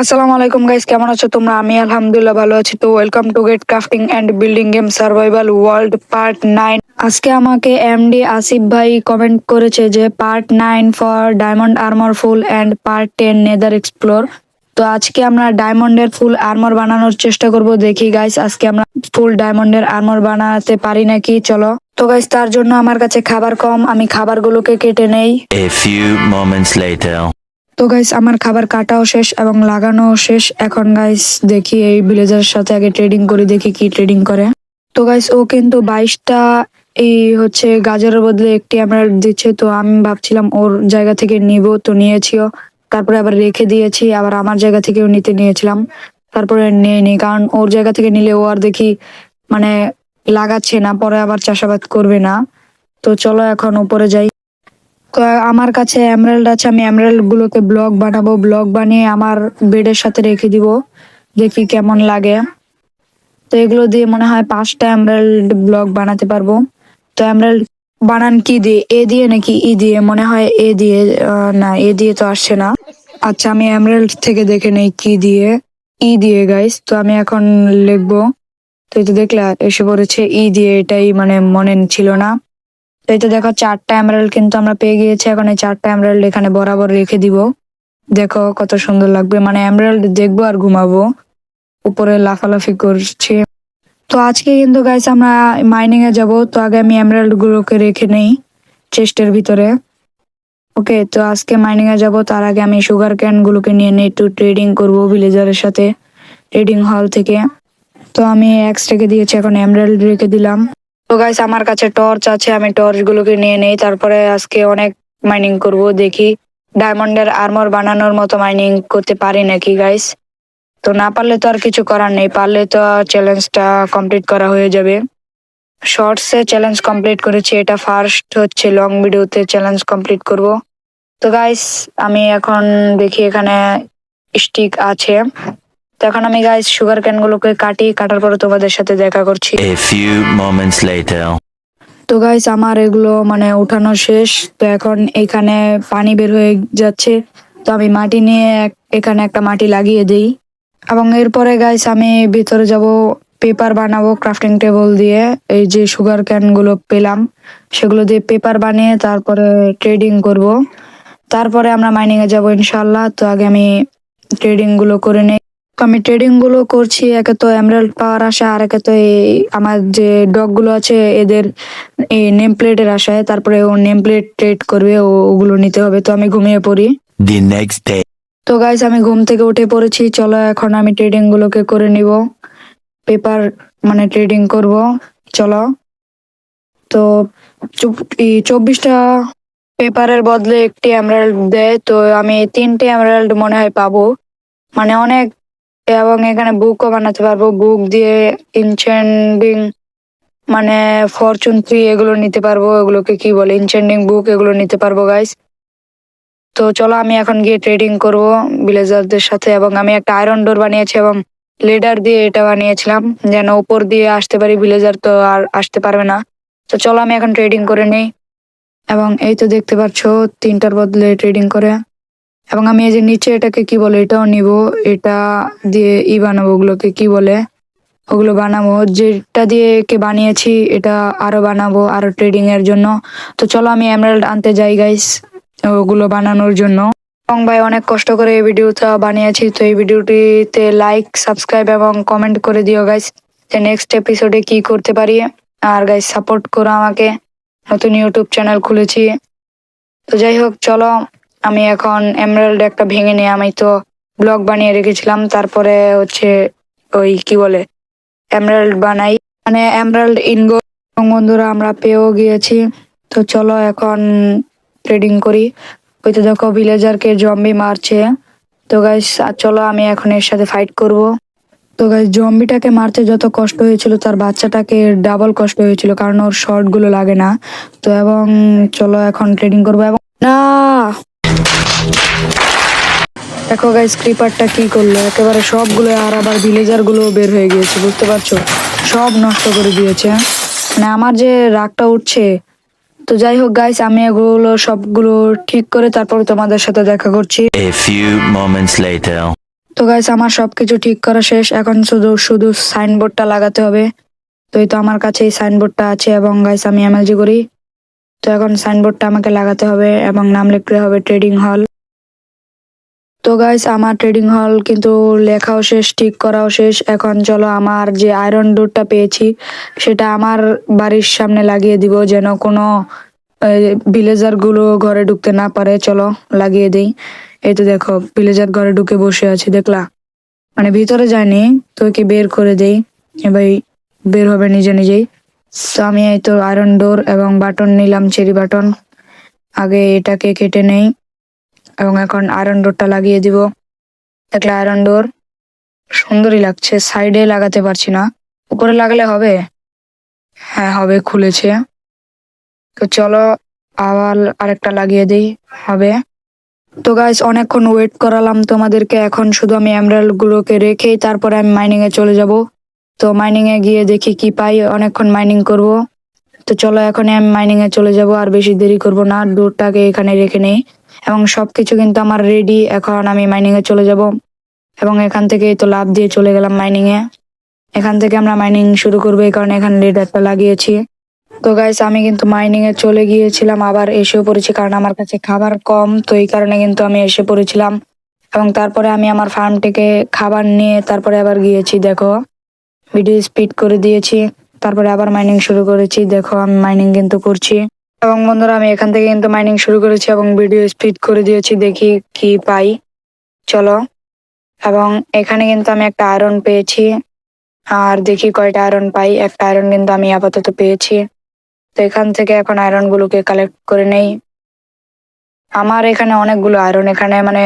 আসসালামু আলাইকুম গাইস কেমন আছো তোমরা? আমি আলহামদুলিল্লাহ ভালো আছি। তো welcome to get crafting and building game survival world part nine আজকে আমাকে এমডি আসিফ ভাই কমেন্ট করেছে যে part nine for diamond armour full and part ten nether explore তো আজকে আমরা ডায়মন্ডের ফুল আর্মর বানানোর চেষ্টা করব। দেখি গাইস আজকে আমরা ফুল ডায়মন্ডের আর্মর বানাতে পারি নাকি? চলো। তো গাইস তার জন্য আমার কাছে খাবার কম, আমি খাবারগুলোকে কেটে নেই. তো গাইস আমার খাবার কাটাও শেষ এবং লাগানোও শেষ। এখন গাইস দেখি এই ভিলেজারের সাথে আগে ট্রেডিং করি, দেখি কি ট্রেডিং করে। তো গাইস ও কিন্তু বাইশটা এই হচ্ছে গাজরের বদলে একটি এমারাল্ড দিচ্ছে, তো আমি ভাবছিলাম ওর জায়গা থেকে নিব, তো নিয়েছিও। তারপরে আবার রেখে দিয়েছি, আবার আমার জায়গা থেকেও নিতে নিয়েছিলাম। তারপরে নিয়ে নি, কারণ ওর জায়গা থেকে নিলে ও আর দেখি মানে লাগাচ্ছে না, পরে আবার চাষাবাদ করবে না। তো চলো এখন উপরে যাই। আমার কাছে এমরাল্ড আছে, আমি এমরাল্ড গুলোকে ব্লক বানাবো ব্লক বানিয়ে আমার বেডের সাথে রেখে দিব, দেখি কেমন লাগে। তো এগুলো দিয়ে মনে হয় পাঁচটা এমরাল্ড ব্লক বানাতে পারব। তো এমরাল্ড বানান কি দিয়ে? এ দিয়ে নাকি ই দিয়ে? মনে হয় এ দিয়ে না, এ দিয়ে তো আসছে না। আচ্ছা আমি এমরাল্ড থেকে দেখে নেই কি দিয়ে, ই দিয়ে গাইস তো আমি এখন লিখব। তো এই তো দেখলা, এসে পড়েছে ই দিয়ে, এটাই মানে মনে ছিল না। এই তো দেখো চারটা এমরাল্ড কিন্তু আমরা পেয়ে গিয়েছি। এখন এই চারটা এমরাল্ড এখানে বরাবর রেখে দিব। দেখো কত সুন্দর লাগবে। মানে এমরাল্ড দেখব আর ঘুমাবো। উপরে লাফালাফি করছি। তো আজকে কিন্তু গাইস আমরা মাইনিং এ যাব। তো আগে আমি এমরাল্ড গুলোকে রেখে নেই চেস্টের ভিতরে। ওকে, তো আজকে মাইনিং এ যাব। তার আগে আমি সুগার ক্যান গুলোকে নিয়ে নিয়ে একটু ট্রেডিং করব ভিলেজারের সাথে। ট্রেডিং হল থেকে। তো আমি এক্স রেখে দিয়েছি। এখন এমরাল্ড রেখে দিলাম। তো গাইস আমার কাছে টর্চ আছে, আমি টর্চ গুলোকে নিয়ে নেই। তারপরে আজকে অনেক মাইনিং করব, দেখি। ডায়মন্ডের আর্মর বানানোর মতো মাইনিং করতে পারি নাকি গাইস তো না পারলে তো আর কিছু করার নেই, পারলে তো চ্যালেঞ্জটা কমপ্লিট করা হয়ে যাবে। শর্টসে চ্যালেঞ্জ কমপ্লিট করেছি, এটা ফার্স্ট হচ্ছে লং ভিডিওতে চ্যালেঞ্জ কমপ্লিট করব। তো গাইস আমি এখন দেখি এখানে স্টিক আছে। তো এখন আমি গাইস সুগার ক্যান গুলোকে কাটি কাটার পরে তোমাদের সাথে দেখা করছি। A few moments later. তো গাইস আমার এগুলো মানে উঠানো শেষ। তো এখন এখানে পানি বের হয়ে যাচ্ছে। তো আমি মাটি নিয়ে এখানে একটা মাটি লাগিয়ে দিই। এবং এরপরে গাইস আমি ভিতরে যাব পেপার বানাবো ক্রাফটিং টেবিল দিয়ে। এই যে সুগার ক্যানগুলো পেলাম সেগুলো দিয়ে পেপার বানিয়ে তারপরে ট্রেডিং করব। তারপরে আমরা মাইনিং এ যাব ইনশাল্লাহ তো আগে আমি ট্রেডিংগুলো করে নেই। তো আমি ট্রেডিংগুলো করছি একে তো এমরাল্ড পাওয়ার আশা আর একে তো এই আমার যে ডগগুলো আছে এদের এই নেম প্লেটের আশায় তারপরে ও নেম প্লেট ট্রেড করবে ও ওগুলো নিতে হবে তো আমি ঘুমিয়ে পড়ি। The next day. তো গাইস আমি ঘুম থেকে উঠে পড়েছি চলো এখন আমি ট্রেডিং গুলোকে করে নিব। পেপার মানে ট্রেডিং করব চলো। তো চব্বিশটা পেপারের বদলে একটি এমরাল্ড দেয় তো আমি তিনটে এমরাল্ড মনে হয় পাবো। মানে অনেক এবং এখানে বুকও বানাতে পারব। বুক দিয়ে ইনচেন্ডিং মানে ফরচুন থ্রি এগুলো নিতে পারব। এগুলোকে কি বলে? ইনচেন্ডিং বুক এগুলো নিতে পারব গাইস তো চলো, আমি এখন গিয়ে ট্রেডিং করব ভিলেজারদের সাথে। এবং আমি একটা আয়রন ডোর বানিয়েছি এবং লেডার দিয়ে এটা বানিয়েছিলাম। যেন উপর দিয়ে আসতে পারি ভিলেজার তো আর আসতে পারবে না। তো চলো, আমি এখন ট্রেডিং করে নেই। এবং এই তো দেখতে পাচ্ছ, তিনটার বদলে ট্রেডিং করে। এবং আমি এই যে নিচে এটাকে কি বলে, এটাও নিব, এটা দিয়ে ই বানাবো, ওগুলোকে কি বলে, ওগুলো বানাবো। যেটা দিয়ে কে বানিয়েছি, এটা আরও বানাবো, আরও ট্রেডিং এর জন্য। তো চলো আমি এমরাল্ড আনতে যাই গাইস ওগুলো বানানোর জন্য। এবং ভাই, অনেক কষ্ট করে এই ভিডিওটা বানিয়েছি, তো এই ভিডিওটিতে লাইক সাবস্ক্রাইব এবং কমেন্ট করে দিও গাইস যে নেক্সট এপিসোডে কি করতে পারি। আর গাইস সাপোর্ট করো আমাকে। নতুন ইউটিউব চ্যানেল খুলেছি। তো যাই হোক, চলো। আমি এখন এমরাল্ড একটা ভেঙে নিয়ে আমি তো ব্লগ বানিয়ে রেখেছিলাম, তারপরে হচ্ছে ওই কি বলে এমরাল্ড বানাই। মানে এমরাল্ড ইনগো বন্ধুরা আমরা পেয়েও গিয়েছি। তো চলো এখন ট্রেডিং করি। ওই তো দেখো ভিলেজারকে জম্বি মারছে। তো গাইস চলো আমি এখন এর সাথে ফাইট করব। তো গাইস জম্বিটাকে মারতে যত কষ্ট হয়েছিল, তার বাচ্চাটাকে ডাবল কষ্ট হয়েছিল, কারণ ওর শর্টগুলো লাগে না। তো এবং চলো এখন ট্রেডিং করব। এবং না! দেখো গাইস ক্রিপারটা কি করল? একেবারে সবগুলো আর আবার ভিলেজারগুলো বের হয়ে গিয়েছে বুঝতে পারছ? সব নষ্ট করে দিয়েছে মানে আমার যে রাগটা উঠছে তো যাই হোক গাইস আমি এগুলো সবগুলো ঠিক করে তারপর তোমাদের সাথে দেখা করছি। A few moments later. তো গাইস আমার সবকিছু ঠিক করা শেষ এখন শুধু শুধু সাইনবোর্ডটা লাগাতে হবে। তো এই তো আমার কাছে এই সাইনবোর্ডটা আছে এবং গাইস আমি এমএলজি করি। তো এখন সাইনবোর্ডটা আমাকে লাগাতে হবে এবং নাম লিখতে হবে ট্রেডিং হল তো গাইস আমার ট্রেডিং হল কিন্তু লেখাও শেষ, ঠিক করাও শেষ। এখন চলো আমার যে আয়রন ডোরটা পেয়েছি, সেটা আমার বাড়ির সামনে লাগিয়ে দিব যেন কোনো ভিলেজারগুলো ঘরে ঢুকতে না পারে। চলো লাগিয়ে দেই। এই তো দেখো ভিলেজার ঘরে ঢুকে বসে আছে, দেখলা? মানে ভিতরে যায়নি তো কি বের করে দেই। এবার বের হবে নিজে নিজেই। আমি এই তো আয়রন ডোর এবং বাটন নিলাম চেরি বাটন। আগে এটাকে কেটে নেই। এবং এখন আয়রন ডোরটা লাগিয়ে দিব। দেখলে আয়রন ডোর সুন্দরই লাগছে সাইডে লাগাতে পারছি না। উপরে লাগলে হবে? হ্যাঁ হবে, খুলেছে। তো চলো, আবার আরেকটা লাগিয়ে দিই, হবে। তো গাইস অনেকক্ষণ ওয়েট করালাম তোমাদেরকে। এখন শুধু আমি গুলোকে রেখেই তারপরে আমি মাইনিং এ চলে যাব। তো মাইনিং এ গিয়ে দেখি কি পাই, অনেকক্ষণ মাইনিং করব। তো চলো এখন আমি মাইনিং এ চলে যাব, আর বেশি দেরি করব না। ডোরটাকে এখানে রেখে নেই। এবং সব কিছু কিন্তু আমার রেডি এখন আমি মাইনিং এ চলে যাব। এবং এখান থেকে তো লাভ দিয়ে চলে গেলাম মাইনিং এ। এখান থেকে আমরা মাইনিং শুরু করব, এই কারণে এখানে লেডারটা লাগিয়েছি। তো গাইস আমি কিন্তু মাইনিং এ চলে গিয়েছিলাম, আবার এসেও পড়েছি কারণ আমার কাছে খাবার কম। তো এই কারণে কিন্তু আমি এসে পড়েছিলাম। এবং তারপরে আমি আমার ফার্ম থেকে খাবার নিয়ে তারপরে আবার গিয়েছি, দেখো। ভিডিও স্পিড করে দিয়েছি। তারপরে আবার মাইনিং শুরু করেছি, দেখো আমি মাইনিং কিন্তু করছি। এবং বন্ধুরা, আমি এখান থেকে কিন্তু মাইনিং শুরু করেছি এবং ভিডিও স্পিড করে দিয়েছি, দেখি কি পাই। চলো। এবং এখানে কিন্তু আমি একটা আয়রন পেয়েছি। আর দেখি কয়টা আয়রন পাই। একটা আয়রন কিন্তু আমি আপাতত পেয়েছি। তো এখান থেকে এখন আয়রনগুলোকে কালেক্ট করে নেই। আমার এখানে অনেকগুলো আয়রন এখানে মানে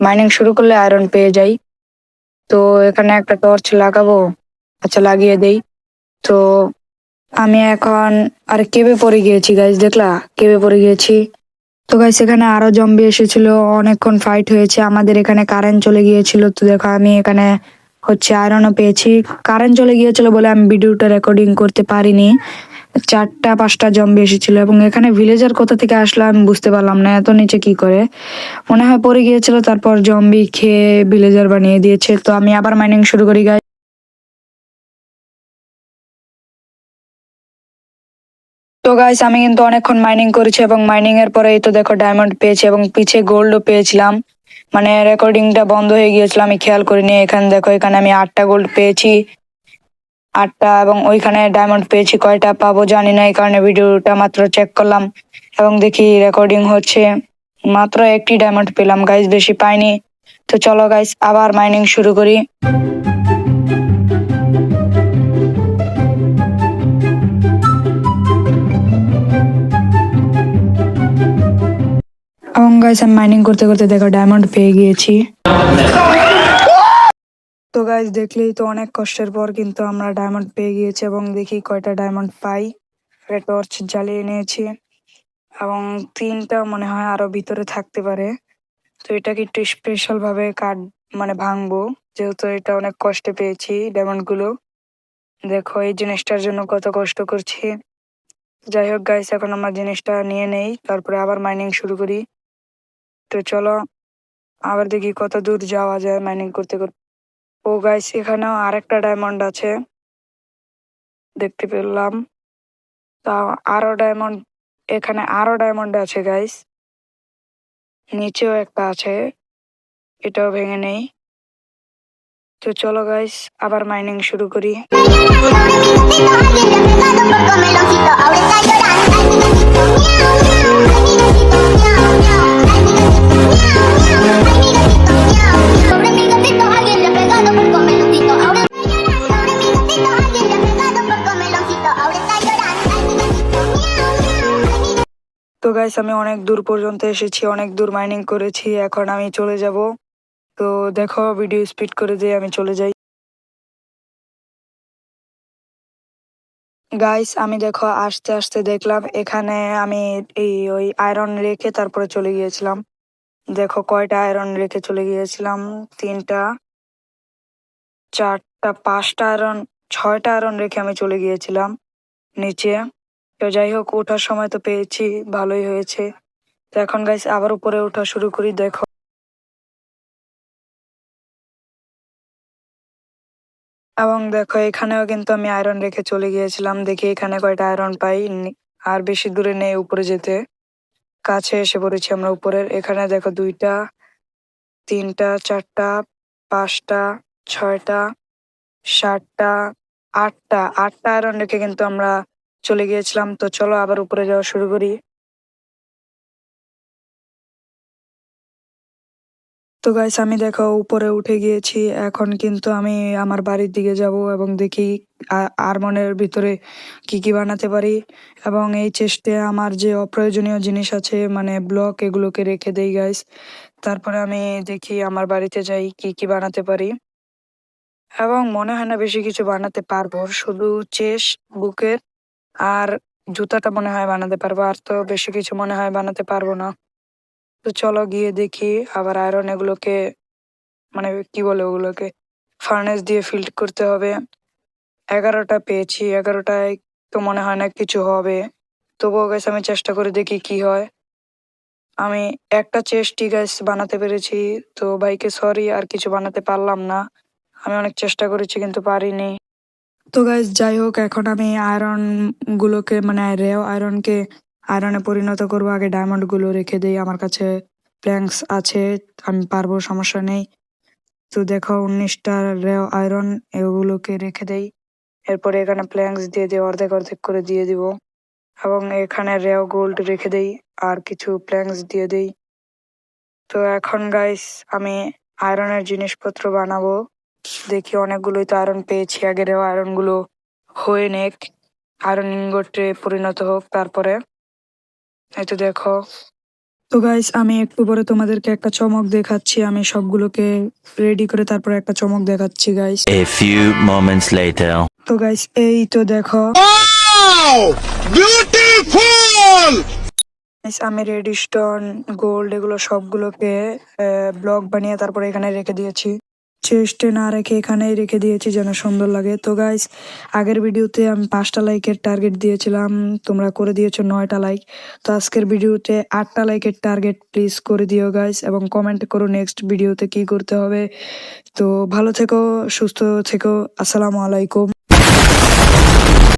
মাইনিং শুরু করলে আয়রন পেয়ে যাই। তো এখানে একটা টর্চ লাগাবো। আচ্ছা লাগিয়ে দেই। তো আমি এখন আর কেবে পড়ে গিয়েছি গাইজ দেখলা? কেবে পড়ে গিয়েছি? তো গাইস এখানে আরও জম্বি এসেছিল, অনেকক্ষণ ফাইট হয়েছে। আমাদের এখানে কারেন্ট চলে গিয়েছিল। তো, দেখো, আমি এখানে হচ্ছে আয়রনও পেয়েছি। কারেন্ট চলে গিয়েছিল বলে আমি ভিডিওটা রেকর্ডিং করতে পারিনি। চারটা, পাঁচটা জম্বি এসেছিল এবং এখানে ভিলেজার কোথা থেকে আসলো আমি বুঝতে পারলাম না। এত নিচে কি করে? মনে হয় পড়ে গিয়েছিল, তারপর জম্বি খেয়ে ভিলেজার বানিয়ে দিয়েছে। তো, আমি আবার মাইনিং শুরু করি গাই গাইস আমি কিন্তু অনেকক্ষণ মাইনিং করেছি এবং মাইনিং এর পরে তো দেখো ডায়মন্ড পেয়েছি এবং পিছে গোল্ডও পেয়েছিলাম। মানে রেকর্ডিংটা বন্ধ হয়ে গিয়েছিল, আমি খেয়াল করিনি। এখানে দেখো, এখানে আমি আটটা গোল্ড পেয়েছি। আটটা এবং ওইখানে ডায়মন্ড পেয়েছি, কয়টা পাবো জানি না, এই কারণে ভিডিওটা মাত্র চেক করলাম। এবং দেখি রেকর্ডিং হচ্ছে, মাত্র একটি ডায়মন্ড পেলাম। গাইস বেশি পাইনি। তো চলো গাইস আবার মাইনিং শুরু করি। এবং গাইস আমি মাইনিং করতে করতে দেখো ডায়মন্ড পেয়ে গিয়েছি। তো গাইস দেখলেই তো অনেক কষ্টের পর কিন্তু আমরা ডায়মন্ড পেয়ে গিয়েছি এবং দেখি কয়টা ডায়মন্ড পাই। টর্চ জ্বালিয়ে নিয়েছি এবং তিনটা মনে হয় আরও ভিতরে থাকতে পারে। তো এটাকে একটু স্পেশাল ভাবে কাট মানে ভাঙবো। যেহেতু এটা অনেক কষ্টে পেয়েছি ডায়মন্ডগুলো। দেখো, এই জিনিসটার জন্য কত কষ্ট করছি। যাই হোক গাইস এখন আমার জিনিসটা নিয়ে নেই। তারপরে আবার মাইনিং শুরু করি। তো চলো আবার দেখি কত দূর যাওয়া যায় মাইনিং করতে করতে ও গাইস এখানেও আরেকটা ডায়মন্ড আছে দেখতে পেলাম তা আরও ডায়মন্ড এখানে আরও ডায়মন্ড আছে গাইস নিচেও একটা আছে এটাও ভেঙে নেই তো চলো গাইস আবার মাইনিং শুরু করি তো গাইস আমি অনেক দূর পর্যন্ত এসেছি, অনেক দূর মাইনিং করেছি, এখন আমি চলে যাব। তো দেখো ভিডিও স্পিড করে দিয়ে আমি চলে যাই। গাইস আমি দেখো, আস্তে আস্তে দেখলাম, এখানে আমি এই, ওই আয়রন রেখে তারপরে চলে গিয়েছিলাম। দেখো, কয়টা আয়রন রেখে চলে গিয়েছিলাম? তিনটা, চারটা, পাঁচটা আয়রন ছয়টা আয়রন রেখে আমি চলে গিয়েছিলাম, নিচে। তো যাই হোক, ওঠার সময় তো পেয়েছি, ভালোই হয়েছে। তো এখন গাইস আবার উপরে ওঠা শুরু করি, দেখো। এবং দেখো, এখানেও কিন্তু আমি আয়রন রেখে চলে গিয়েছিলাম। দেখি এখানে কয়টা আয়রন পাই। আর বেশি দূরে নেই উপরে যেতে। কাছে এসে পড়েছি আমরা উপরের এখানে দেখো দুইটা, তিনটা, চারটা, পাঁচটা, ছয়টা, সাতটা, আটটা। আটটা আয়রন রেখে কিন্তু আমরা চলে গিয়েছিলাম, তো চলো আবার উপরে যাওয়া শুরু করি। তো গাইস আমি দেখো উপরে উঠে গিয়েছি, এখন কিন্তু আমি আমার বাড়ির দিকে যাব এবং দেখি আরমনের ভিতরে কি কি বানাতে পারি এবং এই চেষ্টে আমার যে অপ্রয়োজনীয় জিনিস আছে মানে ব্লক এগুলোকে রেখে দেই গাইস তারপরে আমি দেখি আমার বাড়িতে যাই কি কি বানাতে পারি। এবং মনে হয় না বেশি কিছু বানাতে পারব, শুধু চেস বুকের আর জুতাটা মনে হয় বানাতে পারব, আর তো বেশি কিছু মনে হয় বানাতে পারব না। তো চলো গিয়ে দেখি, আবার আয়রন এগুলোকে মানে কি বলে ওগুলোকে ফার্নেস দিয়ে ফিল্ড করতে হবে। এগারোটা পেয়েছি, এগারোটায় তো মনে হয় না কিছু হবে। তবুও গেছে আমি চেষ্টা করে দেখি কি হয়। আমি একটা চেস্টি গ্যাস বানাতে পেরেছি, তো ভাইকে সরি আর কিছু বানাতে পারলাম না। আমি অনেক চেষ্টা করেছি কিন্তু পারিনি। তো গাইজ যাই হোক এখন আমি আয়রন গুলোকে মানে রেও আয়রনকে আয়রনে পরিণত করব। আগে ডায়মন্ডগুলো রেখে দিই, আমার কাছে প্ল্যাঙ্কস আছে, আমি পারব, সমস্যা নেই। তো দেখো, উনিশটা রেও আয়রন এগুলোকে রেখে দেই। এরপরে এখানে প্ল্যাঙ্কস দিয়ে দিয়ে অর্ধেক অর্ধেক করে দিয়ে দিব। এবং এখানে রেও গোল্ড রেখে দেই, আর কিছু প্ল্যাঙ্কস দিয়ে দেই। তো এখন গাইস আমি আয়রনের জিনিসপত্র বানাবো। দেখি অনেকগুলোই তো আয়রন পেয়েছি আগের আয়রনগুলো হয়ে নেক। আয়রন ইনগটে পরিণত হোক তারপরে। এই তো দেখো। তো গাইস আমি একটু পরে তোমাদেরকে একটা চমক দেখাচ্ছি আমি সবগুলোকে রেডি করে তারপরে একটা চমক দেখাচ্ছি guys a few moments later. তো গাইস এই তো দেখো। Guys, আমি রেড স্টোন গোল্ড এগুলো সবগুলোকে ব্লক বানিয়ে তারপরে এখানে রেখে দিয়েছি। চেস্টে না রেখে এখানেই রেখে দিয়েছি যেন সুন্দর লাগে। তো গাইস আগের ভিডিওতে আমি পাঁচটা লাইকের টার্গেট দিয়েছিলাম, তোমরা করে দিয়েছ নয়টা লাইক তো আজকের ভিডিওতে আটটা লাইকের টার্গেট প্লিজ করে দিও গাইস এবং কমেন্ট করো নেক্সট ভিডিওতে কি করতে হবে। তো ভালো থেকো, সুস্থ থেকো, আসসালামু আলাইকুম।